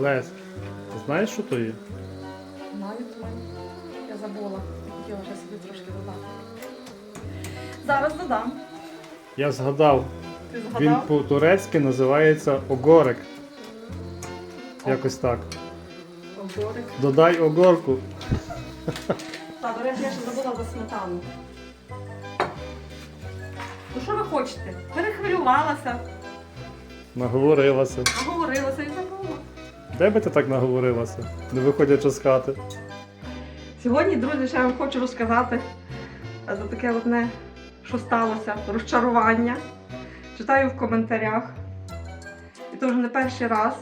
Лесь, ти знаєш, що то є? Знаю твою. Я забула. Я вже собі трошки додати. Зараз додам. Я згадав, Ти він по-турецьки називається огорик. Якось так. Огурик. Додай огорку. Так, до речі, я ще забула за сметану. Ну що ви хочете? Перехвилювалася, Наговорилася. наговорилася і забула. Де би ти так наговорилася, не виходячи з хати? Сьогодні, друзі, ще я вам хочу розказати е, за таке одне, що сталося, розчарування. Читаю в коментарях. І то вже не перший раз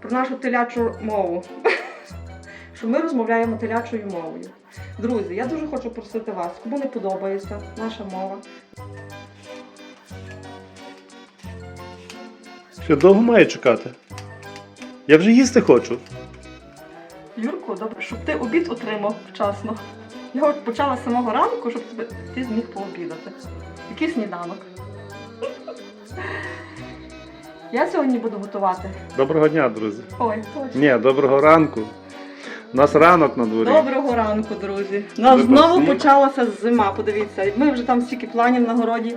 про нашу телячу мову. Що ми розмовляємо телячою мовою. Друзі, я дуже хочу просити вас, кому не подобається наша мова. Ще довго має чекати. Я вже їсти хочу. Юрко, добре, щоб ти обід отримав вчасно. Я от почала з самого ранку, щоб тебе- ти зміг пообідати. Який сніданок? Я сьогодні буду готувати. Доброго дня, друзі. Ой, точно. Ні, доброго ранку. У нас ранок на дворі. Доброго ранку, друзі. У нас Вибор знову сніг. почалася зима. Подивіться, ми вже там стільки планів на городі,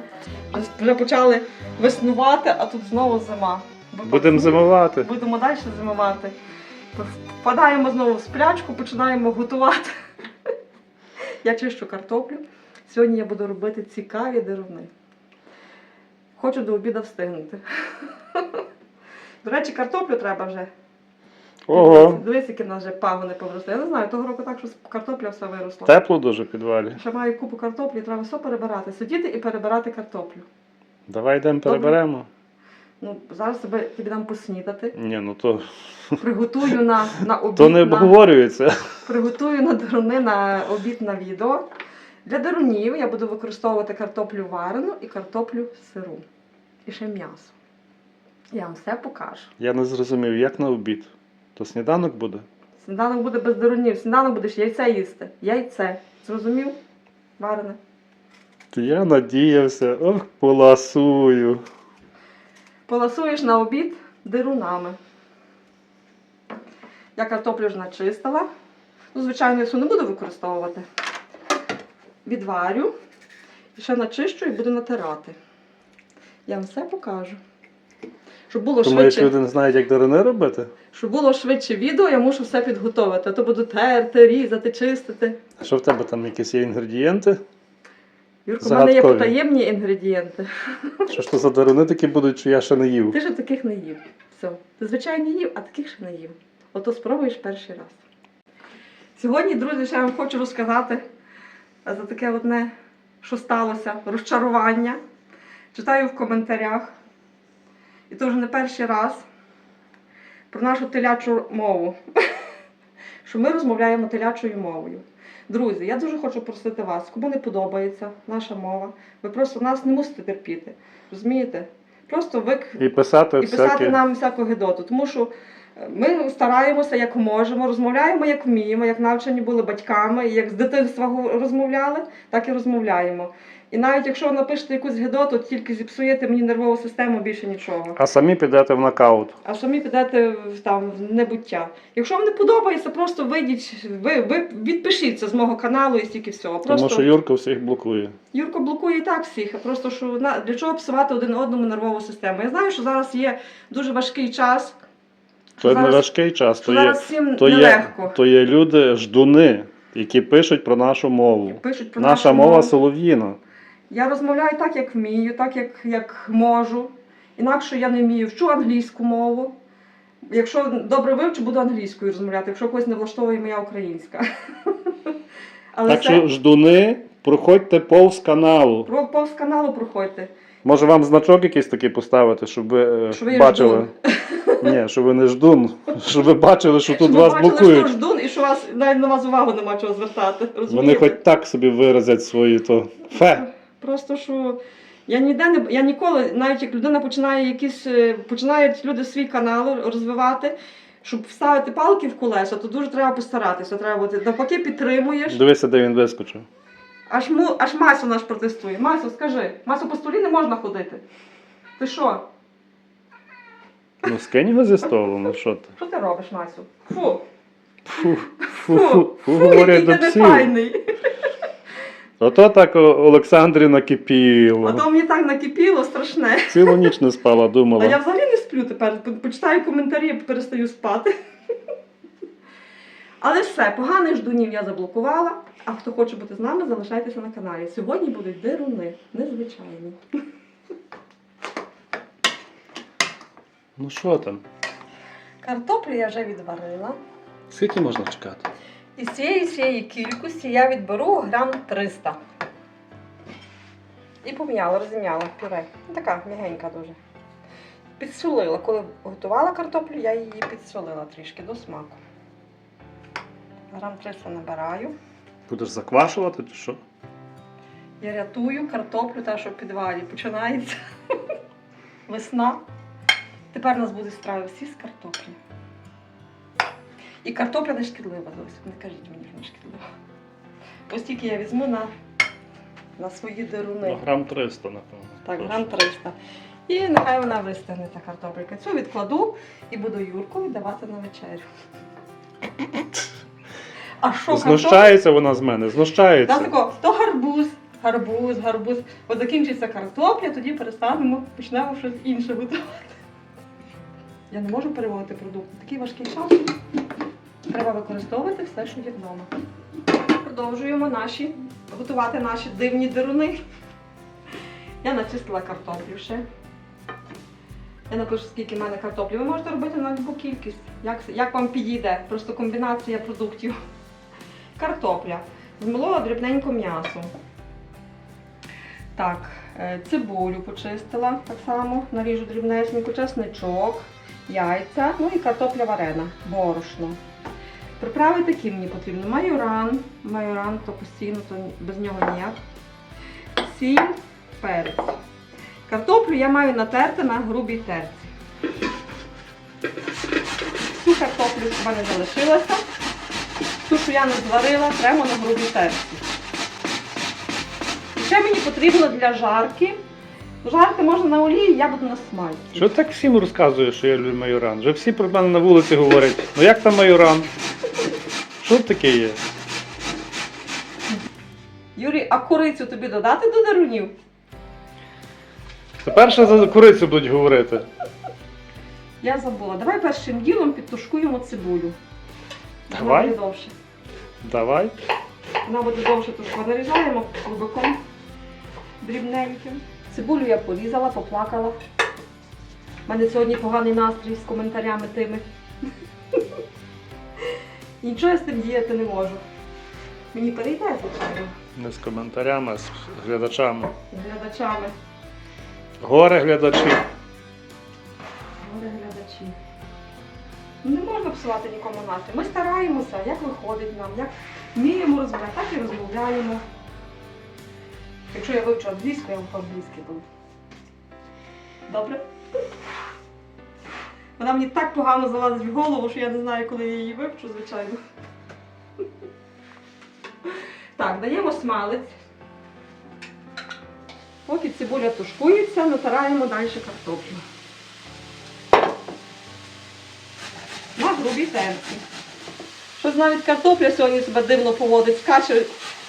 вже почали веснувати, а тут знову зима. Будемо зимувати. Будемо далі зимувати. Впадаємо знову в сплячку, починаємо готувати. Я чищу картоплю. Сьогодні я буду робити цікаві деруни. Хочу до обіду встигнути. До речі, картоплю треба вже. Ого. Дивись, які в нас вже пагони повросли. Я не знаю, того року так, що картопля все виросла. Тепло дуже в підвалі. Ще маю купу картоплі, треба все перебирати. Сидіти і перебирати картоплю. Давай йдемо переберемо. Ну, зараз тебе тобі дам поснідати. Ні, ну то, Приготую на, на обід. то не на... Приготую на деруни на обід на відео. Для дерунів я буду використовувати картоплю варену і картоплю сиру. І ще м'ясо. Я вам все покажу. Я не зрозумів, як на обід. То сніданок буде? Сніданок буде без дерунів. Сніданок будеш яйце їсти. Яйце. Зрозумів? Варене. Я надіявся, ох, поласую. Поласуєш на обід дерунами. Я картоплю ж начистила. Ну, звичайно, я не буду використовувати. Відварю. І ще начищу і буду натирати. Я вам все покажу. Щоб було, Думаєш, швидше, люди не знають, як дарини робити? щоб було швидше відео, я мушу все підготувати. А то буду терти, різати, чистити. А що в тебе там якісь є інгредієнти? Юрко, в мене є Загадкові. потаємні інгредієнти. Що ж то за дарини такі будуть, що я ще не їв? Ти ж таких не їв. Все. Ти звичайно їв, а таких ще не їв. Ото спробуєш перший раз. Сьогодні, друзі, ще я вам хочу розказати за таке одне, що сталося, розчарування. Читаю в коментарях. І то вже не перший раз про нашу телячу мову. Що ми розмовляємо телячою мовою. Друзі, я дуже хочу просити вас, кому не подобається наша мова, ви просто нас не мусите терпіти. Розумієте? Просто ви І писати і писати всякі. нам всяку гидоту. Тому що ми стараємося як можемо, розмовляємо як вміємо, як навчені були батьками, як з дитинства розмовляли, так і розмовляємо. І навіть якщо ви напишете якусь гидоту, тільки зіпсуєте мені нервову систему більше нічого. А самі підете в нокаут. А самі підете в там в небуття. Якщо вам не подобається, просто вийдіть, ви, ви відпишіться з мого каналу і стільки всього. Просто Тому що Юрка всіх блокує. Юрко блокує і так всіх, просто що для чого псувати один одному нервову систему. Я знаю, що зараз є дуже важкий час. То не важкий час, то є, зараз всім то, є, то є люди ждуни, які пишуть про нашу мову. Пишуть про Наша нашу мова мову. солов'їна. Я розмовляю так, як вмію, так як, як можу. Інакше я не вмію. Вчу англійську мову. Якщо добре вивчу, буду англійською розмовляти, якщо когось не влаштовує моя українська. Але так це що ждуни, проходьте повз каналу. про повз каналу проходьте. Може вам значок якийсь такий поставити, щоб ви, е, Що ви бачили. Ні, щоб ви не ждун, щоб ви бачили, що тут вас блокують. що ждун і що вас навіть на вас увагу нема чого звертати. Вони хоч так собі виразять свої то фе. Просто що я ніде не я ніколи, навіть як людина починає якісь е, починають люди свій канал розвивати, щоб вставити палки в колеса, то дуже треба постаратися. Треба бути навпаки підтримуєш. Дивися, де він вискочив. Аж му аж Масю наш протестує. Масю, скажи, Масю по столі не можна ходити. Ти що? Ну скинь його зі столу, ну що ти? Що ти робиш, Насю? Фу, Фу, фу, фу, фу, говорять до псів. нефайний. Ото так о- Олександрі накипіло. А то мені так накипіло страшне. Цілу ніч не спала, А я думала. взагалі не сплю тепер. По- Почитаю коментарі, перестаю спати. Але все, поганих ждунів я заблокувала. А хто хоче бути з нами, залишайтеся на каналі. Сьогодні будуть дируни, незвичайні. Ну що там? Картоплю я вже відварила. Скільки можна чекати? І з цієї цієї кількості я відберу грам 300. І пом'яла, розім'яла пюре. Така м'ягенька дуже. Підсолила. Коли готувала картоплю, я її підсолила трішки до смаку. Грам 300 набираю. Будеш заквашувати чи що? Я рятую картоплю, та що в підвалі починається весна. Tепер у нас будуть страви всі з картоплі. І картопля не шкідлива зовсім. Не кажіть мені, що не шкідлива. Ось тільки я візьму на, на свої деруни. Ну, грам 300, напевно. Так, грам 300. І нехай вона вистигне та картопелька. Цю відкладу і буду Юрку віддавати на вечерю. А що? Знущається вона з мене, знущається. тако, то гарбуз, гарбуз, гарбуз. От закінчиться картопля, тоді перестанемо, почнемо щось інше готувати. Я не можу переводити продукти. Такий важкий час. Треба використовувати все, що є вдома. Продовжуємо наші, готувати наші дивні деруни. Я начистила картоплю ще. Я напишу, скільки в мене картоплі. Ви можете робити на любу кількість, як, як вам підійде. Просто комбінація продуктів. Картопля. Змолола дрібненько м'ясо. Так, е, цибулю почистила так само, наріжу дрібнесенько, чесничок, яйця, ну і картопля варена, борошно. Приправи такі мені потрібно. Майоран, майоран то постійно, то без нього ніяк. Сіль, перець. Картоплю я маю натерти на грубій терці. Цю картоплю в мене залишилася. Ту, що я не зварила, прямо на грубій терці. І ще мені потрібно для жарки. Жарки можна на олії, я буду на смальці. Що ти так всім розказуєш, що я люблю майоран? Вже всі про мене на вулиці говорять. Ну як там майоран? Що таке є? Юрій, а курицю тобі додати до дарунів? Тепер ще за курицю будуть говорити. Я забула. Давай першим ділом підтушкуємо цибулю. Вона Давай. буде довше. Давай. Вона буде довше тушкова. Нарізаємо кубиком дрібненьким. Цибулю я порізала, поплакала. У мене сьогодні поганий настрій з коментарями тими. Нічого я з тим діяти не можу. Мені перейде, звичайно, Не з коментарями, а з глядачами. з глядачами. Горе глядачі. Горе глядачі. Не можна псувати нікому настрій. Ми стараємося, як виходить нам, як вміємо розмовляти, так і розмовляємо. Якщо я вивчу англійську, я вам по-англійськи буду. Добре? Вона мені так погано залазить в голову, що я не знаю, коли я її вивчу, звичайно. Так, даємо смалець. Поки цибуля тушкується, натираємо далі картоплю. На грубій терці. Щось навіть картопля сьогодні себе дивно поводить, скаче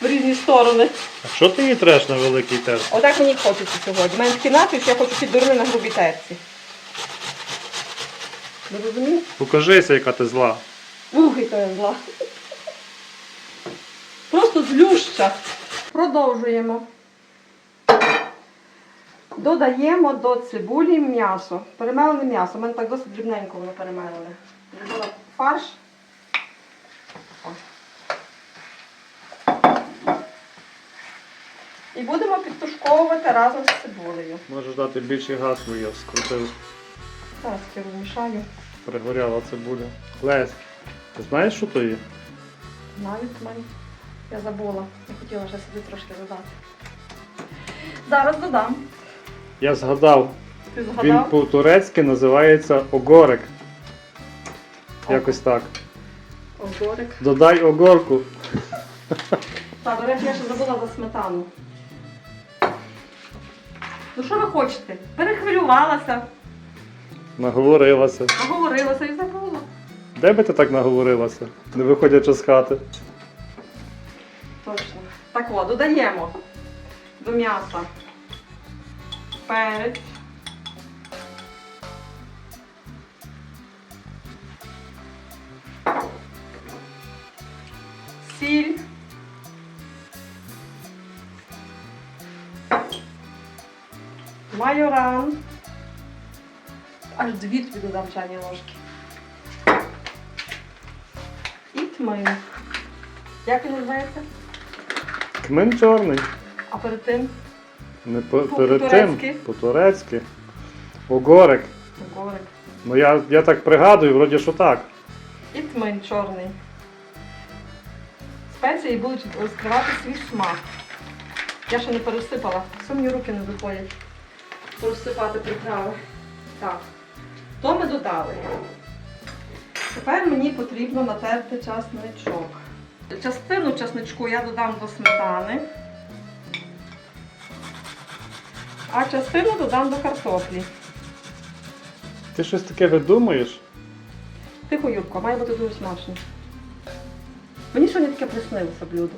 в різні сторони. А що ти її треш на великий терс? Отак мені хочеться сьогодні. У мене такий настрій, що я хочу ці дурни на грубій терці. Ви розумієте? Покажися, яка ти зла. Ух, яка я зла. Просто злюща. Продовжуємо. Додаємо до цибулі м'ясо. Перемелене м'ясо. У мене так досить дрібненько воно перемелене. Фарш. І будемо підтушковувати разом з цибулею. Можеш дати більший газ, бо я скрутив. Зараз я вимішаю. Пригоряла цибуля. Лесь, ти знаєш, що то є? Навіть в. Я забула. Я хотіла вже собі трошки додати. Зараз додам. Я згадав, Ти він по-турецьки називається огорик. Якось так. Огурик. Додай огорку. Так, до речі, я ще забула за сметану. Ну що ви хочете? Перехвилювалася. Наговорилася. Наговорилася і забула. Де би ти так наговорилася, не виходячи з хати? Точно. Так от, додаємо до м'яса перець. Сіль. Майоран. Аж дві тобі додам чайні ложки. І тмин. Як він називається? Кмин чорний. А перед тим Не по, перед тим, по-турецьки. Огорик. говорить. Ну я, я так пригадую, вроді що так. І тмин чорний. Спеції будуть розкривати свій смак. Я ще не пересипала. Все мені руки не доходять. Розсипати приправи. Так. То ми додали. Тепер мені потрібно натерти часничок. Частину часничку я додам до сметани. А частину додам до картоплі. Ти щось таке видумуєш? Тихо, Юрко, має бути дуже смачно. Мені сьогодні таке приснилося блюдо.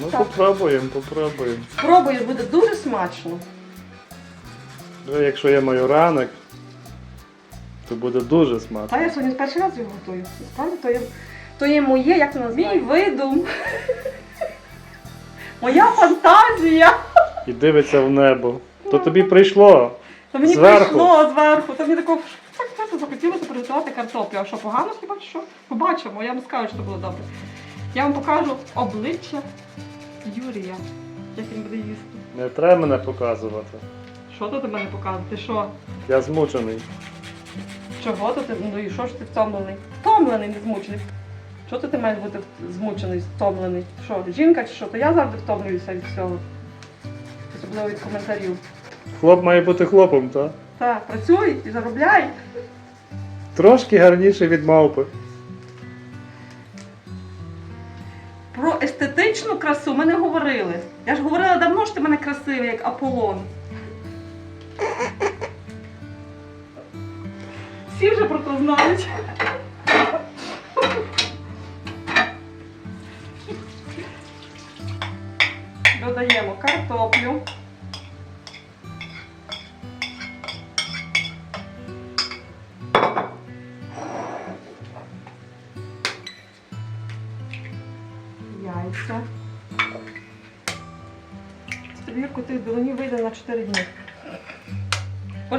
Ну Так. попробуємо, попробуємо. Спробуєш, буде дуже смачно. Вже якщо є майораник, то буде дуже Та смачно. я сьогодні перший раз його готую. Насправді то є, то є моє, як це називає? Мій видум. Моя фантазія. І дивиться в небо. То тобі прийшло. То мені Зверху. прийшло зверху. То мені такого так часто захотілося приготувати картоплю. А що погано хіба чи що? Побачимо, я вам скажу, що буде добре. Я вам покажу обличчя Юрія, як він буде їсти. Не треба мене показувати. Що тут мене показує? Ти що? Я змучений. Чого то ти? Ну і що ж ти втомлений? Втомлений, не змучений. Що то ти маєш бути змучений, втомлений? Що, жінка чи що? То я завжди втомлююся від всього. Особливо від коментарів. Хлоп має бути хлопом, так? Так, працюй і заробляй. Трошки гарніше від мавпи. Ми не говорили. Я ж говорила давно, що ти мене красивий, як Аполлон. Всі вже про це знають. Додаємо картоплю.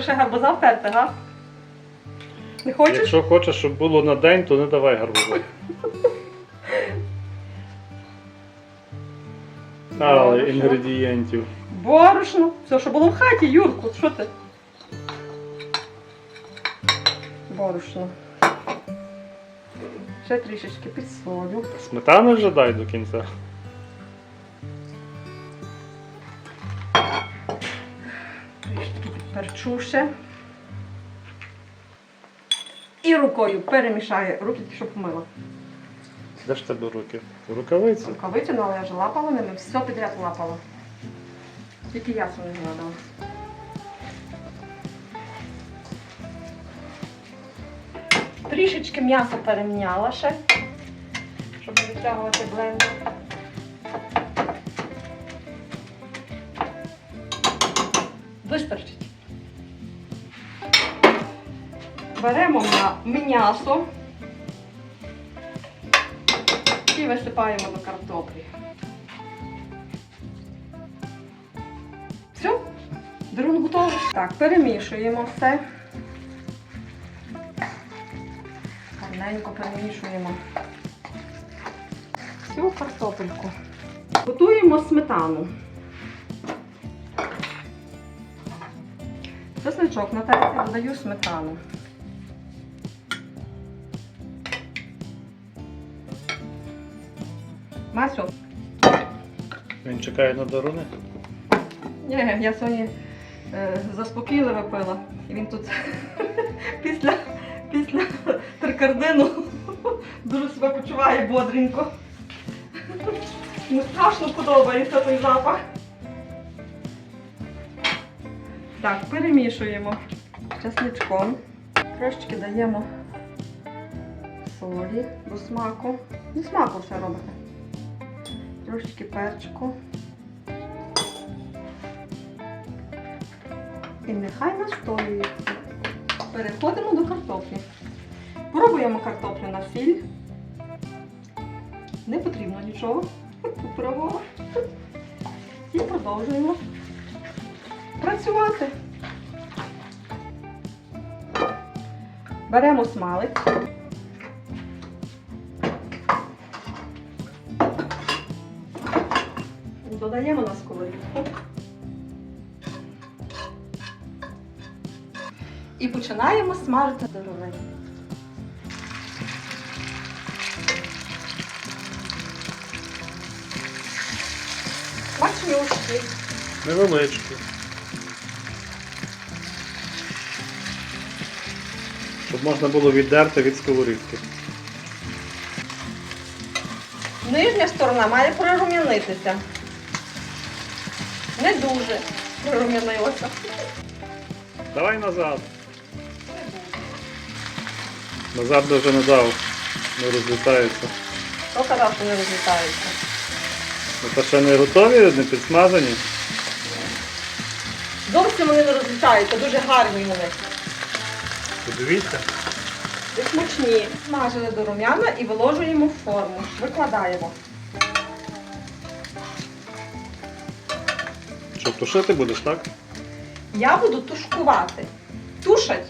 Хочеш гарбуза втерти, га? Не хочеш? Якщо хочеш, щоб було на день, то не давай гарбузу. Але Борошно. інгредієнтів. Борошно. Все, що було в хаті, Юрку, що ти? Борошно. Ще трішечки підсолю. Сметани вже дай до кінця. Трішечки перчу ще. І рукою перемішаю. Руки тільки що помила. Де ж тебе руки? Рукавиці. Рукавиці, ну, але я ж лапала ними, все підряд лапала. Тільки ясно не гладила. Трішечки м'яса переміняла ще, щоб не витягувати блендер. Вистачить. Беремо м'я- м'ясо і висипаємо до картоплі. Все, дерун готовий. Так, перемішуємо все. Гарненько перемішуємо. Всю картопельку. Готуємо сметану. Чесничок натерти, додаю сметану. Масю, Він чекає на дорони. Ні, я сьогодні е, заспокійливо пила. І він тут після, після трикардину дуже себе почуває бодренько. Йому страшно подобається той запах. Так, перемішуємо з чесничком. Трошечки даємо солі до смаку. До смаку все робите. Трошечки перчику. І нехай настоюється. Переходимо до картоплі. Пробуємо картоплю на сіль. Не потрібно нічого. Попробувала. І продовжуємо працювати. Беремо смалик. Додаємо на сковорідку. І починаємо смажити деревину. Смачнющий. Невеличкі. Щоб можна було віддерти від сковорідки. Нижня сторона має прорум'янитися. Не дуже прорум'янилася. Давай назад. Назад вже не дав. Не розлітається. Хто казав, що не розлітається? Ну, та ще не готові, не підсмажені. Зовсім вони не розлітаються, дуже гарні вони. Подивіться. І смачні. Смажили до рум'яна і виложуємо в форму. Викладаємо. Що, тушити будеш, так? Я буду тушкувати. Тушать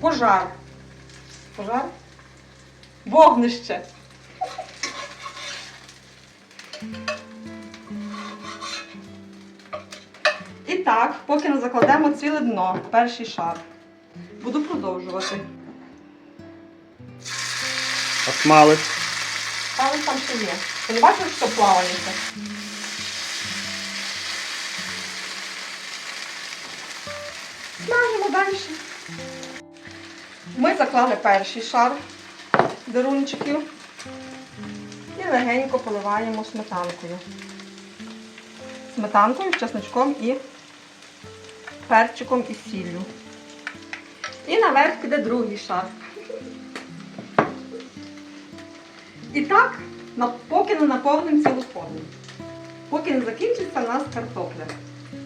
пожар. Пожар? Вогнище. І так, поки не закладемо ціле дно, перший шар. Буду продовжувати. А смалець. Але там ще є. Ти не бачиш, що плавається? Смажимо далі. Ми заклали перший шар дерунчиків і легенько поливаємо сметанкою. Сметанкою, чесночком і перчиком і сіллю. І наверх піде другий шар. І так, поки не наповнимо цілу форму. Поки не закінчиться в нас картопля.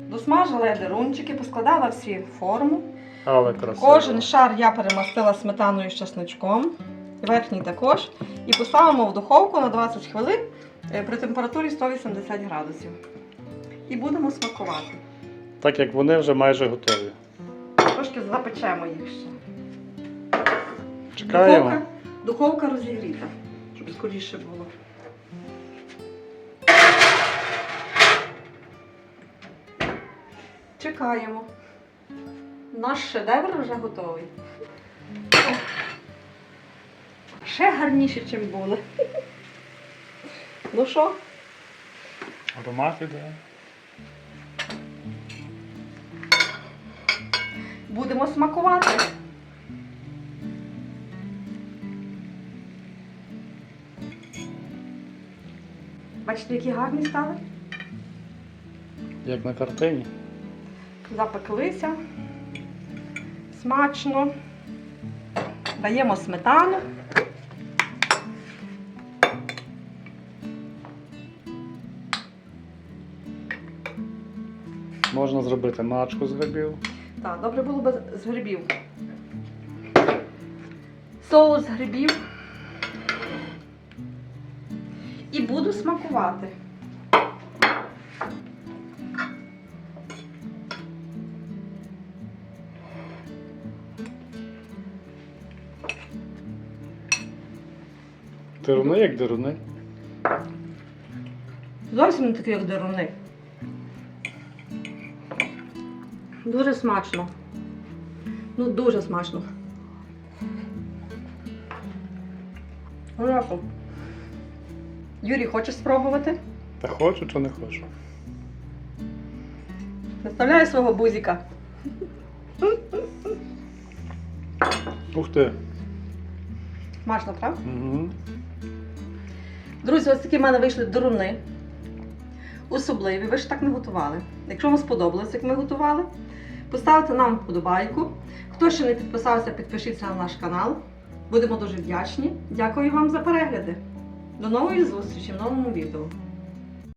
Досмажила я дерунчики, поскладала всі в форму. Але красиво. Кожен шар я перемастила сметаною з чесничком, верхній також. І поставимо в духовку на 20 хвилин е, при температурі 180 градусів. І будемо смакувати. Так як вони вже майже готові. Трошки запечемо їх ще. Чекаємо. Духовка, духовка розігріта, щоб скоріше було. Чекаємо. Наш шедевр вже готовий. Ще гарніше, ніж були. Ну що, Аромат іде. будемо смакувати. Бачите, які гарні стали? Як на картині. Запеклися. Смачно. Даємо сметану. Можна зробити начку з грибів. Так, добре було б з грибів. Соус з грибів. І буду смакувати. Деруни як деруни. Зовсім не такі, як деруни. Дуже смачно. Ну, дуже смачно. Хорошо. Юрій, хочеш спробувати? Та хочу чи не хочу. Наставляю свого бузіка. Ух ти. Смачно, правда? Угу. Друзі, ось такі в мене вийшли дуруни. Особливі, ви ж так не готували. Якщо вам сподобалось, як ми готували, поставте нам вподобайку. Хто ще не підписався, підпишіться на наш канал. Будемо дуже вдячні. Дякую вам за перегляди. До нової зустрічі в новому відео.